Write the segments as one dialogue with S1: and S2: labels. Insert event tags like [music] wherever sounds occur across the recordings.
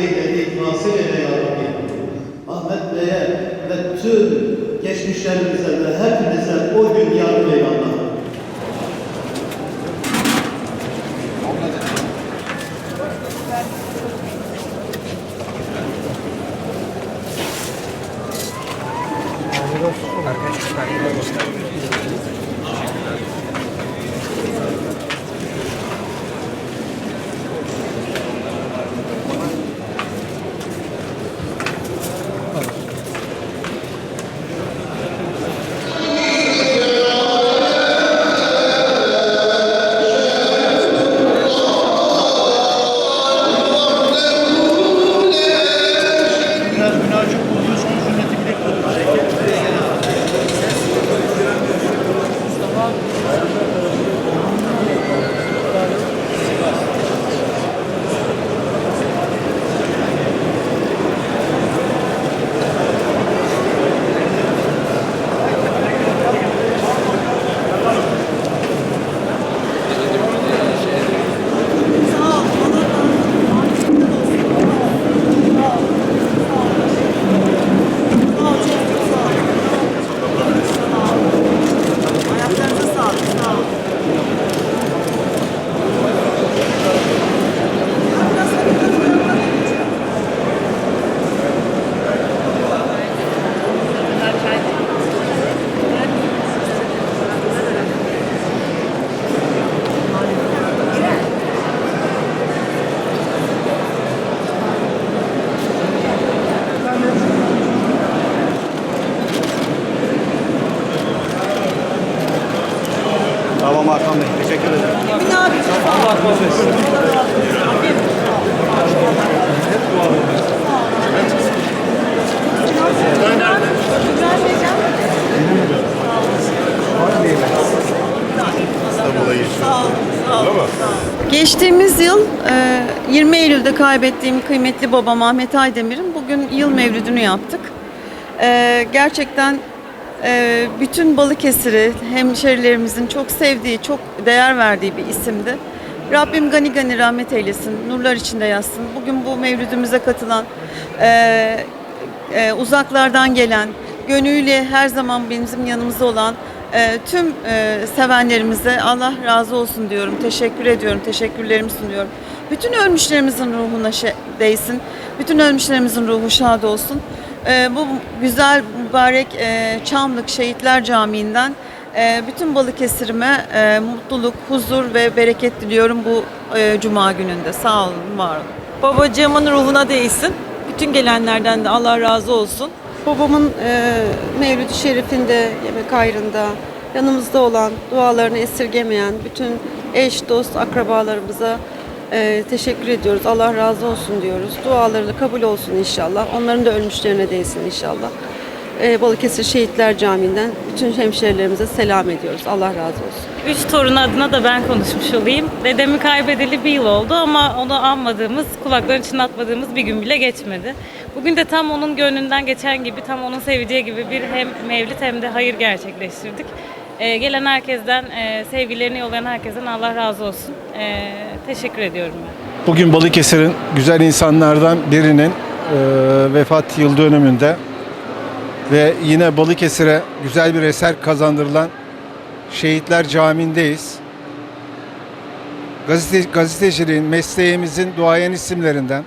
S1: dileklerini nasip eyle ya Rabbi.
S2: Ahmet Bey'e ve tüm
S1: geçmişlerimize ve hepimize o gün
S2: yardım eyle Allah'ım. Arkadaşlar, Geçtiğimiz yıl e, 20 Eylül'de kaybettiğim kıymetli babam Ahmet Aydemir'in bugün yıl mevlüdünü yaptık. E, Gerçekten e, bütün Balıkesir'i hemşerilerimizin çok sevdiği, çok değer verdiği bir isimdi. Rabbim gani gani rahmet eylesin, nurlar içinde yatsın. Bugün bu mevlüdümüze katılan, e, e, uzaklardan gelen, gönlüyle her zaman bizim yanımızda olan e, tüm e, sevenlerimize Allah razı olsun diyorum. Teşekkür ediyorum. Teşekkürlerimi sunuyorum. Bütün ölmüşlerimizin ruhuna değsin. Bütün ölmüşlerimizin ruhu şad olsun. E, bu güzel mübarek e, Çamlık Şehitler Camii'nden bütün Balıkesir'ime e, mutluluk, huzur ve bereket diliyorum bu e, Cuma gününde. Sağ olun, var olun.
S3: Babacığımın ruhuna değsin. Bütün gelenlerden de Allah razı olsun.
S4: Babamın e, Mevlid-i Şerif'inde, yemek ayrında yanımızda olan, dualarını esirgemeyen bütün eş, dost, akrabalarımıza e, teşekkür ediyoruz. Allah razı olsun diyoruz. Duaları kabul olsun inşallah. Onların da ölmüşlerine değsin inşallah. E, Balıkesir Şehitler Camii'nden bütün hemşehrilerimize selam ediyoruz. Allah razı olsun.
S5: Üç torun adına da ben konuşmuş olayım. Dedemi kaybedeli bir yıl oldu ama onu anmadığımız, kulakların çınlatmadığımız bir gün bile geçmedi. Bugün de tam onun gönlünden geçen gibi, tam onun seveceği gibi bir hem mevlid hem de hayır gerçekleştirdik. Ee, gelen herkesten, e, sevgilerini yollayan herkesten Allah razı olsun. Ee, teşekkür ediyorum ben.
S6: Bugün Balıkesir'in güzel insanlardan birinin e, vefat yıl dönümünde ve yine Balıkesir'e güzel bir eser kazandırılan Şehitler Camii'ndeyiz. Gazete, gazeteciliğin, mesleğimizin duayen isimlerinden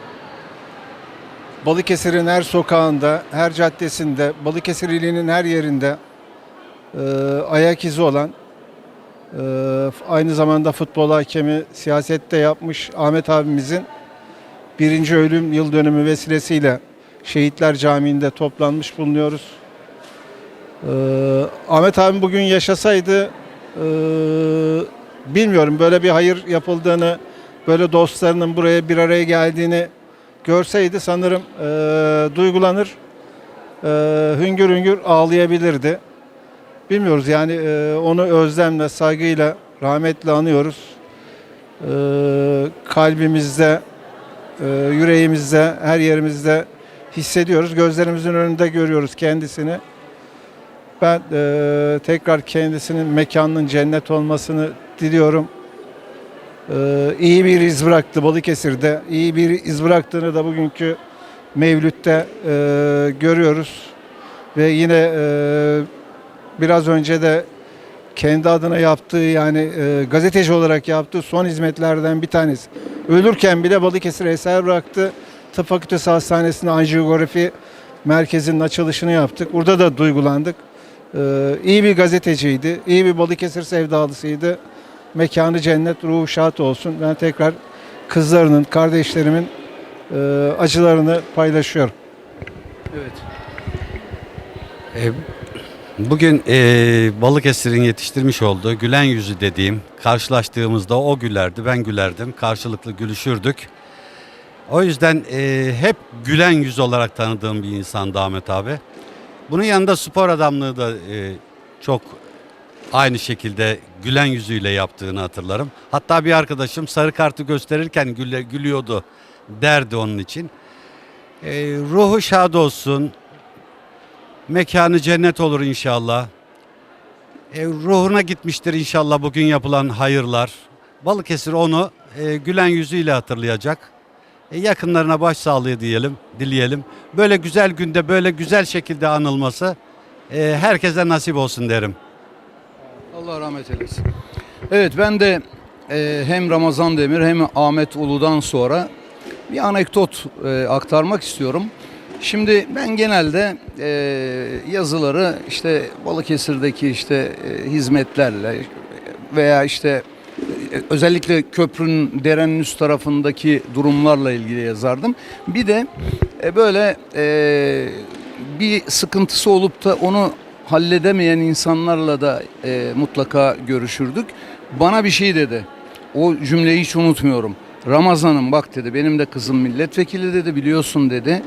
S6: Balıkesir'in her sokağında, her caddesinde, Balıkesir ilinin her yerinde e, ayak izi olan ee, aynı zamanda futbol hakemi siyasette yapmış Ahmet abimizin birinci ölüm yıl dönümü vesilesiyle Şehitler Camii'nde toplanmış bulunuyoruz. Ee, Ahmet abim bugün yaşasaydı e, bilmiyorum böyle bir hayır yapıldığını, böyle dostlarının buraya bir araya geldiğini görseydi sanırım e, duygulanır, e, hüngür hüngür ağlayabilirdi. Bilmiyoruz yani e, onu özlemle, saygıyla, rahmetle anıyoruz. E, kalbimizde, e, yüreğimizde, her yerimizde hissediyoruz. Gözlerimizin önünde görüyoruz kendisini. Ben e, tekrar kendisinin mekanının cennet olmasını diliyorum. E, iyi bir iz bıraktı Balıkesir'de. İyi bir iz bıraktığını da bugünkü Mevlüt'te e, görüyoruz. Ve yine e, biraz önce de kendi adına yaptığı yani e, gazeteci olarak yaptığı son hizmetlerden bir tanesi. Ölürken bile Balıkesir'e eser bıraktı. Tıp Fakültesi Hastanesi'nde anjiyografi merkezinin açılışını yaptık. Burada da duygulandık. Ee, iyi bir gazeteciydi, iyi bir Balıkesir sevdalısıydı. Mekanı cennet, ruhu şad olsun. Ben tekrar kızlarının, kardeşlerimin e, acılarını paylaşıyorum.
S1: Evet.
S7: E, Bugün e, Balıkesir'in yetiştirmiş olduğu gülen yüzü dediğim, karşılaştığımızda o gülerdi, ben gülerdim, karşılıklı gülüşürdük. O yüzden e, hep gülen yüz olarak tanıdığım bir insandı Ahmet abi. Bunun yanında spor adamlığı da e, çok aynı şekilde gülen yüzüyle yaptığını hatırlarım. Hatta bir arkadaşım sarı kartı gösterirken güle, gülüyordu derdi onun için. E, ruhu şad olsun, Mekanı cennet olur inşallah. E, ruhuna gitmiştir inşallah bugün yapılan hayırlar. Balıkesir onu e, gülen yüzüyle hatırlayacak. E, yakınlarına başsağlığı diyelim, dileyelim. Böyle güzel günde böyle güzel şekilde anılması e, herkese nasip olsun derim.
S1: Allah rahmet eylesin. Evet ben de e, hem Ramazan Demir hem Ahmet Ulu'dan sonra bir anekdot e, aktarmak istiyorum. Şimdi ben genelde e, yazıları işte Balıkesir'deki işte e, hizmetlerle veya işte özellikle köprünün derenin üst tarafındaki durumlarla ilgili yazardım. Bir de e, böyle e, bir sıkıntısı olup da onu halledemeyen insanlarla da e, mutlaka görüşürdük. Bana bir şey dedi. O cümleyi hiç unutmuyorum. Ramazan'ım bak dedi benim de kızım milletvekili dedi biliyorsun dedi.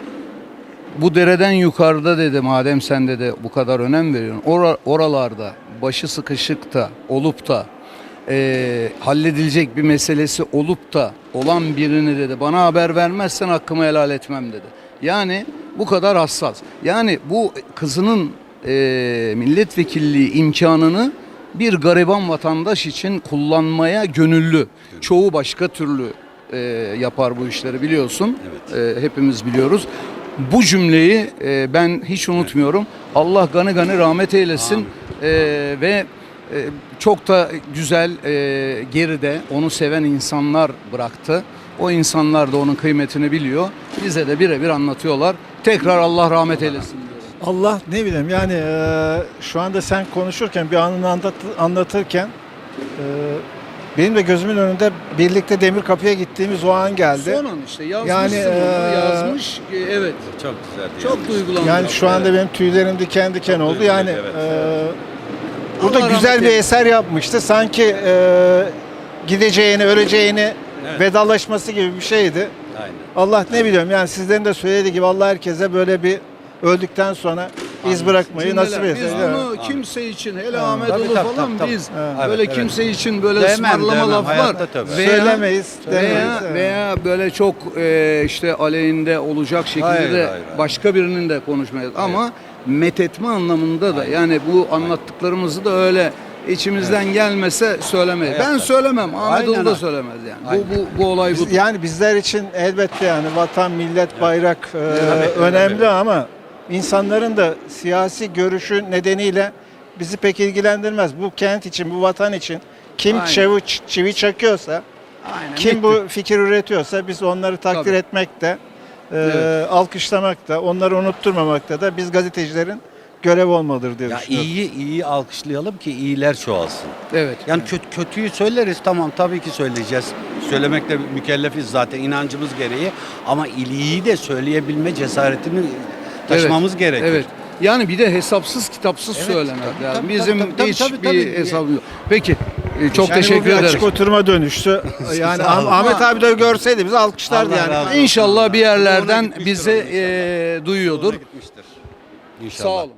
S1: Bu dereden yukarıda dedi madem sen de bu kadar önem veriyorsun. Ora- oralarda başı sıkışık da olup da e, halledilecek bir meselesi olup da olan birini dedi bana haber vermezsen hakkımı helal etmem dedi. Yani bu kadar hassas. Yani bu kızının e, milletvekilliği imkanını bir gariban vatandaş için kullanmaya gönüllü. Çoğu başka türlü e, yapar bu işleri biliyorsun. E, hepimiz biliyoruz. Bu cümleyi e, ben hiç unutmuyorum. Allah gani gani rahmet eylesin. E, ve çok da güzel e, geride onu seven insanlar bıraktı. O insanlar da onun kıymetini biliyor. Bize de birebir anlatıyorlar. Tekrar Allah rahmet eylesin. diyorum.
S6: Allah ne bileyim yani e, şu anda sen konuşurken bir anını anlat, anlatırken e, benim de gözümün önünde birlikte demir kapıya gittiğimiz o an geldi.
S1: Son an işte yazmışsın
S6: Yani, e,
S1: yazmış. E, evet.
S7: Çok güzel.
S1: Çok duygulandım.
S6: Yani şu anda benim tüylerim diken diken oldu. Yani e, burada
S1: Allah
S6: güzel bir eser yapmıştı. Sanki e, gideceğini, öleceğini vedalaşması gibi bir şeydi.
S7: Aynen.
S6: Allah ne biliyorum yani sizlerin de söylediği gibi Allah herkese böyle bir öldükten sonra iz bırakmayı
S1: Cümleler.
S6: nasip etsin.
S1: Biz
S6: Evet.
S1: bunu kimse için hele
S6: Ha.
S1: Ahmet Ulu falan
S7: tabii, tabii.
S1: biz
S6: Evet.
S1: böyle
S7: Evet,
S1: kimse için böyle
S7: Demem,
S1: ısmarlama
S7: demem.
S1: laflar veya,
S6: Söylemeyiz, demeyiz.
S1: veya,
S6: Evet.
S1: veya böyle çok e, işte aleyhinde olacak şekilde
S7: Hayır,
S1: de
S7: hayır, hayır.
S1: başka birinin de konuşmayız ama methetme anlamında da yani bu anlattıklarımızı da öyle içimizden gelmese söylemeyiz. Ben söylemem. Ahmet
S7: Aynen
S1: Ulu da
S7: abi.
S1: söylemez yani. Bu, bu, bu olay bu.
S6: Biz- yani bizler için elbette yani vatan, millet, bayrak e, önemli ama insanların da siyasi görüşü nedeniyle bizi pek ilgilendirmez. Bu kent için, bu vatan için kim
S1: Aynen.
S6: çivi, çivi çakıyorsa,
S1: Aynen.
S6: kim bu fikir üretiyorsa biz onları takdir
S1: Tabii.
S6: etmekte, e,
S1: Evet.
S6: alkışlamakta, onları unutturmamakta da biz gazetecilerin görev olmalıdır diye
S7: Ya
S6: düşünüyorum.
S7: iyiyi iyi alkışlayalım ki iyiler çoğalsın.
S1: Evet.
S7: Yani kötü, kötüyü söyleriz tamam tabii ki söyleyeceğiz. Söylemekle mükellefiz zaten inancımız gereği ama iyiliği de söyleyebilme cesaretini taşımamız gerekir.
S1: Evet. Yani bir de hesapsız kitapsız
S7: Evet,
S1: söylemek
S7: tabii,
S1: lazım.
S7: tabii,
S1: Bizim
S7: tabii, tabii,
S1: hiç
S7: tabii,
S1: bir
S7: tabii.
S1: hesabımız yok. Peki. E, Çok [laughs]
S6: Yani
S1: teşekkür
S6: bir
S1: ederiz.
S6: açık oturma dönüştü. Yani
S7: olun.
S6: Ah- Ahmet abi de görseydi bizi alkışlardı
S7: Allah
S6: yani.
S7: olsun.
S1: İnşallah bir yerlerden bizi e, duyuyordur. Sağ olun.